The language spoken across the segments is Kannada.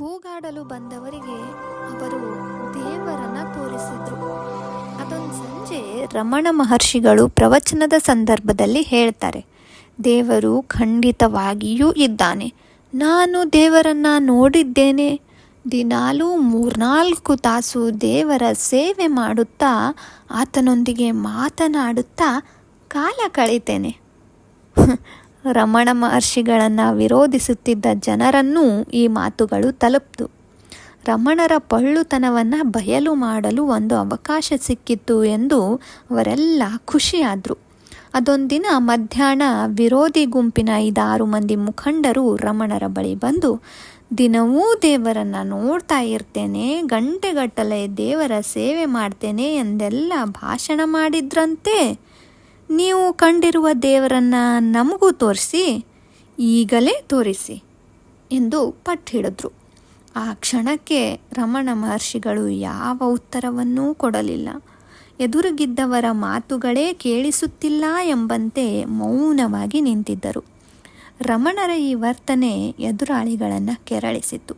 ಕೂಗಾಡಲು ಬಂದವರಿಗೆ ಅವರು ದೇವರನ್ನ ತೋರಿಸಿದ್ರು. ಅದೊಂದು ಸಂಜೆ ರಮಣ ಮಹರ್ಷಿಗಳು ಪ್ರವಚನದ ಸಂದರ್ಭದಲ್ಲಿ ಹೇಳ್ತಾರೆ, ದೇವರು ಖಂಡಿತವಾಗಿಯೂ ಇದ್ದಾನೆ. ನಾನು ದೇವರನ್ನ ನೋಡಿದ್ದೇನೆ. ದಿನಾಲೂ ಮೂರ್ನಾಲ್ಕು ತಾಸು ದೇವರ ಸೇವೆ ಮಾಡುತ್ತಾ ಆತನೊಂದಿಗೆ ಮಾತನಾಡುತ್ತಾ ಕಾಲ ಕಳೀತೇನೆ. ರಮಣ ಮಹರ್ಷಿಗಳನ್ನು ವಿರೋಧಿಸುತ್ತಿದ್ದ ಜನರನ್ನೂ ಈ ಮಾತುಗಳು ತಲುಪ್ತು. ರಮಣರ ಪಳ್ಳುತನವನ್ನು ಬಯಲು ಮಾಡಲು ಒಂದು ಅವಕಾಶ ಸಿಕ್ಕಿತ್ತು ಎಂದು ಅವರೆಲ್ಲ ಖುಷಿಯಾದರು. ಅದೊಂದಿನ ಮಧ್ಯಾಹ್ನ ವಿರೋಧಿ ಗುಂಪಿನ ಐದಾರು ಮಂದಿ ಮುಖಂಡರು ರಮಣರ ಬಳಿ ಬಂದು, ದಿನವೂ ದೇವರನ್ನು ನೋಡ್ತಾ ಇರ್ತೇನೆ, ಗಂಟೆಗಟ್ಟಲೆ ದೇವರ ಸೇವೆ ಮಾಡ್ತೇನೆ ಎಂದೆಲ್ಲ ಭಾಷಣ ಮಾಡಿದ್ರಂತೆ. ನೀವು ಕಂಡಿರುವ ದೇವರನ್ನ ನಮಗೂ ತೋರಿಸಿ, ಈಗಲೇ ತೋರಿಸಿ ಎಂದು ಪಟ್ಟು ಹಿಡಿದ್ರು. ಆ ಕ್ಷಣಕ್ಕೆ ರಮಣ ಮಹರ್ಷಿಗಳು ಯಾವ ಉತ್ತರವನ್ನೂ ಕೊಡಲಿಲ್ಲ. ಎದುರುಗಿದ್ದವರ ಮಾತುಗಳೇ ಕೇಳಿಸುತ್ತಿಲ್ಲ ಎಂಬಂತೆ ಮೌನವಾಗಿ ನಿಂತಿದ್ದರು. ರಮಣರ ಈ ವರ್ತನೆ ಎದುರಾಳಿಗಳನ್ನು ಕೆರಳಿಸಿತು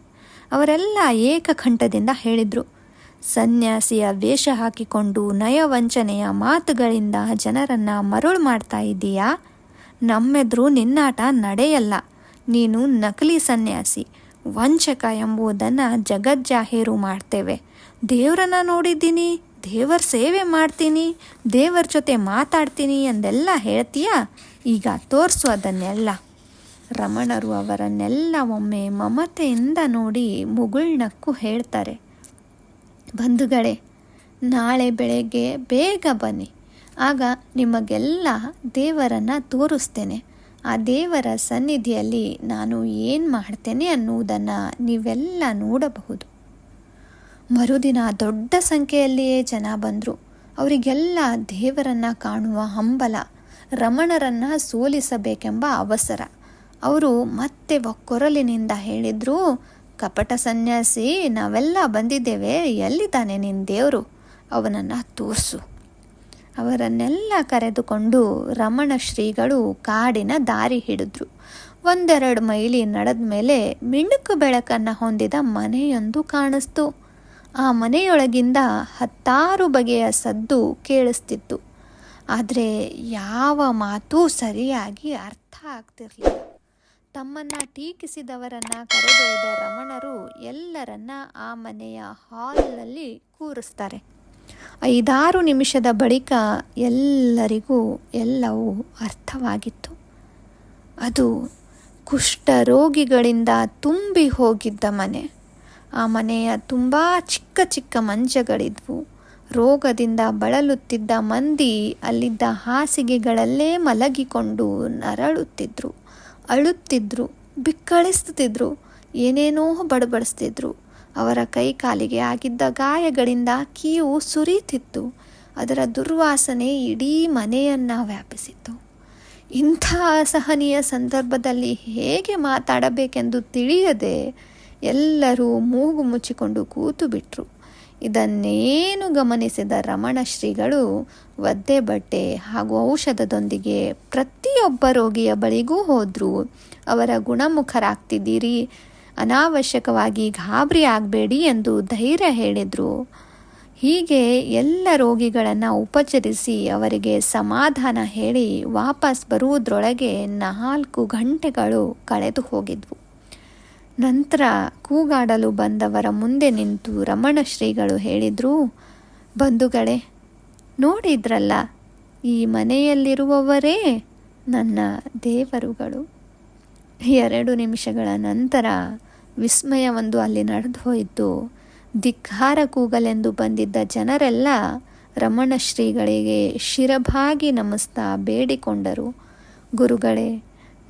ಅವರೆಲ್ಲ ಏಕಕಂಠದಿಂದ ಹೇಳಿದರು ಸನ್ಯಾಸಿಯ ವೇಷ ಹಾಕಿಕೊಂಡು ನಯವಂಚನೆಯ ಮಾತುಗಳಿಂದ ಜನರನ್ನು ಮರುಳು ಮಾಡ್ತಾ ಇದ್ದೀಯಾ ನಮ್ಮೆದುರು ನಿನ್ನಾಟ ನಡೆಯಲ್ಲ. ನೀನು ನಕಲಿ ಸನ್ಯಾಸಿ. ವಂಚಕ ಎಂಬುದನ್ನು ಜಗಜ್ಜಾಹೀರು ಮಾಡ್ತೇವೆ. ದೇವರನ್ನ ನೋಡಿದ್ದೀನಿ, ದೇವರ ಸೇವೆ ಮಾಡ್ತೀನಿ, ದೇವರ ಜೊತೆ ಮಾತಾಡ್ತೀನಿ ಎಂದೆಲ್ಲ ಹೇಳ್ತೀಯಾ? ಈಗ ತೋರಿಸು ಅದನ್ನೆಲ್ಲ ರಮಣರು ಅವರನ್ನೆಲ್ಲ ಒಮ್ಮೆ ಮಮತೆಯಿಂದ ನೋಡಿ ಮುಗುಳ್ನಕ್ಕು ಹೇಳ್ತಾರೆ. ಬಂಧುಗಳೇ, ನಾಳೆ ಬೆಳಗ್ಗೆ ಬೇಗ ಬನ್ನಿ. ಆಗ ನಿಮಗೆಲ್ಲ ದೇವರನ್ನು ತೋರಿಸ್ತೇನೆ. ಆ ದೇವರ ಸನ್ನಿಧಿಯಲ್ಲಿ ನಾನು ಏನು ಮಾಡ್ತೇನೆ ಅನ್ನುವುದನ್ನು ನೀವೆಲ್ಲ ನೋಡಬಹುದು. ಮರುದಿನ ದೊಡ್ಡ ಸಂಖ್ಯೆಯಲ್ಲಿಯೇ ಜನ ಬಂದರು. ಅವರಿಗೆಲ್ಲ ದೇವರನ್ನು ಕಾಣುವ ಹಂಬಲ, ರಮಣರನ್ನು ಸೋಲಿಸಬೇಕೆಂಬ ಅವಸರ. ಅವರು ಮತ್ತೆ ಒಕ್ಕೊರಲಿನಿಂದ ಹೇಳಿದ್ರು ಕಪಟ ಸನ್ಯಾಸಿ, ನಾವೆಲ್ಲ ಬಂದಿದ್ದೇವೆ, ಎಲ್ಲಿದ್ದಾನೆ ನಿನ್ನ ದೇವರು? ಅವನನ್ನು ತೋರಿಸು. ಅವರನ್ನೆಲ್ಲ ಕರೆದುಕೊಂಡು ರಮಣ ಶ್ರೀಗಳು ಕಾಡಿನ ದಾರಿ ಹಿಡಿದ್ರು. ಒಂದೆರಡು ಮೈಲಿ ನಡೆದ ಮೇಲೆ ಮಿಣುಕು ಬೆಳಕನ್ನು ಹೊಂದಿದ ಮನೆಯೊಂದು ಕಾಣಿಸ್ತು. ಆ ಮನೆಯೊಳಗಿಂದ ಹತ್ತಾರು ಬಗೆಯ ಸದ್ದು ಕೇಳಿಸ್ತಿತ್ತು. ಆದರೆ ಯಾವ ಮಾತೂ ಸರಿಯಾಗಿ ಅರ್ಥ ಆಗ್ತಿರ್ಲಿಲ್ಲ. ತಮ್ಮನ್ನ ಟೀಕಿಸಿದವರನ್ನ ಕರೆದೊಯ್ದ ರಮಣರು ಎಲ್ಲರನ್ನ ಆ ಮನೆಯ ಹಾಲ್ನಲ್ಲಿ ಕೂರಿಸ್ತಾರೆ. ಐದಾರು ನಿಮಿಷದ ಬಳಿಕ ಎಲ್ಲರಿಗೂ ಎಲ್ಲವೂ ಅರ್ಥವಾಗಿತ್ತು. ಅದು ಕುಷ್ಠರೋಗಿಗಳಿಂದ ತುಂಬಿ ಹೋಗಿದ್ದ ಮನೆ. ಆ ಮನೆಯ ತುಂಬ ಚಿಕ್ಕ ಚಿಕ್ಕ ಮಂಚಗಳಿದ್ವು ರೋಗದಿಂದ ಬಳಲುತ್ತಿದ್ದ ಮಂದಿ ಅಲ್ಲಿದ್ದ ಹಾಸಿಗೆಗಳಲ್ಲೇ ಮಲಗಿಕೊಂಡು ನರಳುತ್ತಿದ್ರು. ಅಳುತ್ತಿದ್ರು ಬಿಕ್ಕಳಿಸ್ತಿದ್ರು ಏನೇನೋ ಬಡಬಡಿಸ್ತಿದ್ರು. ಅವರ ಕೈ ಕಾಲಿಗೆ ಆಗಿದ್ದ ಗಾಯಗಳಿಂದ ಕೀವು ಸುರಿತಿತ್ತು. ಅದರ ದುರ್ವಾಸನೆ ಇಡೀ ಮನೆಯನ್ನು ವ್ಯಾಪಿಸಿತ್ತು. ಇಂಥ ಅಸಹನೀಯ ಸಂದರ್ಭದಲ್ಲಿ ಹೇಗೆ ಮಾತಾಡಬೇಕೆಂದು ತಿಳಿಯದೆ ಎಲ್ಲರೂ ಮೂಗು ಮುಚ್ಚಿಕೊಂಡು ಕೂತು ಬಿಟ್ರು. ಇದನ್ನೇನು ಗಮನಿಸಿದ ರಮಣ ಶ್ರೀಗಳು, ಒದ್ದೆ ಬಟ್ಟೆ ಹಾಗೂ ಔಷಧದೊಂದಿಗೆ ಪ್ರತಿಯೊಬ್ಬ ರೋಗಿಯ ಬಳಿಗೂ ಹೋದರು. ಅವರ ಗುಣಮುಖರಾಗ್ತಿದ್ದೀರಿ, ಅನಾವಶ್ಯಕವಾಗಿ ಗಾಬರಿ ಆಗಬೇಡಿ ಎಂದು ಧೈರ್ಯ ಹೇಳಿದರು. ಹೀಗೆ ಎಲ್ಲ ರೋಗಿಗಳನ್ನು ಉಪಚರಿಸಿ ಅವರಿಗೆ ಸಮಾಧಾನ ಹೇಳಿ ವಾಪಸ್ ಬರುವುದರೊಳಗೆ ನಾಲ್ಕು ಗಂಟೆಗಳು ಕಳೆದು ಹೋಗಿದ್ವು ನಂತರ ಕೂಗಾಡಲು ಬಂದವರ ಮುಂದೆ ನಿಂತು ರಮಣ ಶ್ರೀಗಳು ಹೇಳಿದರು, ಬಂಧುಗಳೇ, ನೋಡಿದ್ರಲ್ಲ, ಈ ಮನೆಯಲ್ಲಿರುವವರೇ ನನ್ನ ದೇವರುಗಳು. ಎರಡು ನಿಮಿಷಗಳ ನಂತರ ವಿಸ್ಮಯವೊಂದು ಅಲ್ಲಿ ನಡೆದು ಹೋಯಿತು. ಧಿಕ್ಕಾರ ಕೂಗಲೆಂದು ಬಂದಿದ್ದ ಜನರೆಲ್ಲ ರಮಣ ಶ್ರೀಗಳಿಗೆ ಶಿರಭಾಗಿ ನಮಸ್ತಾ ಬೇಡಿಕೊಂಡರು. ಗುರುಗಳೇ,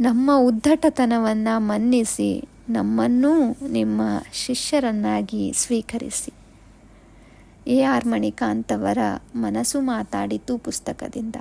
ನಮ್ಮ ಉದ್ದಟತನವನ್ನು ಮನ್ನಿಸಿ ನಮ್ಮನ್ನೂ ನಿಮ್ಮ ಶಿಷ್ಯರನ್ನಾಗಿ ಸ್ವೀಕರಿಸಿ. ಎ ಆರ್ ಮಣಿಕಾಂತ್ ಅವರ ಮನಸ್ಸು ಮಾತಾಡಿತು ಪುಸ್ತಕದಿಂದ.